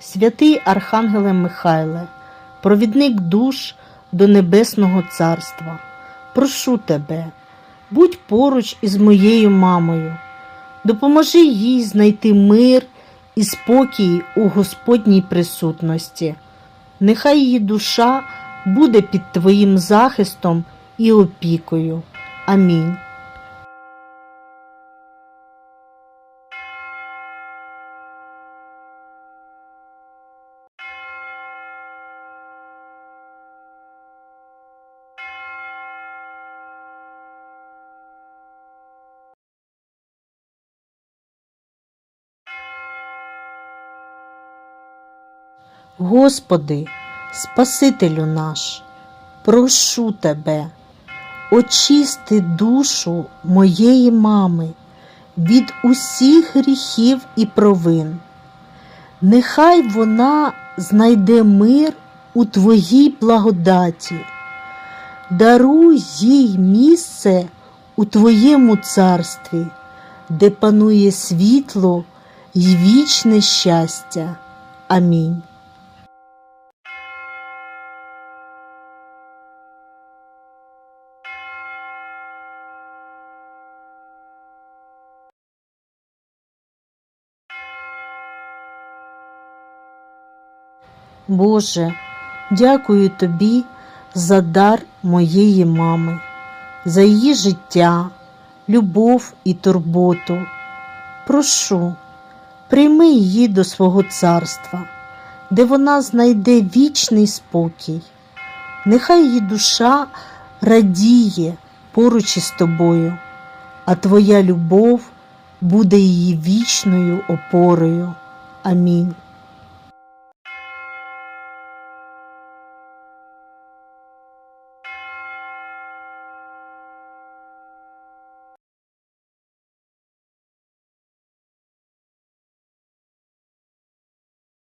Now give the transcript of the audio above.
святий Архангеле Михайле, провідник душ до Небесного Царства, прошу тебе, будь поруч із моєю мамою, допоможи їй знайти мир і спокій у Господній присутності. Нехай її душа буде під Твоїм захистом і опікою. Амінь. Господи, Спасителю наш, прошу Тебе, очисти душу моєї мами від усіх гріхів і провин. Нехай вона знайде мир у Твоїй благодаті, даруй їй місце у Твоєму царстві, де панує світло й вічне щастя. Амінь. Боже, дякую Тобі за дар моєї мами, за її життя, любов і турботу. Прошу, прийми її до свого царства, де вона знайде вічний спокій. Нехай її душа радіє поруч із тобою, а Твоя любов буде її вічною опорою. Амінь.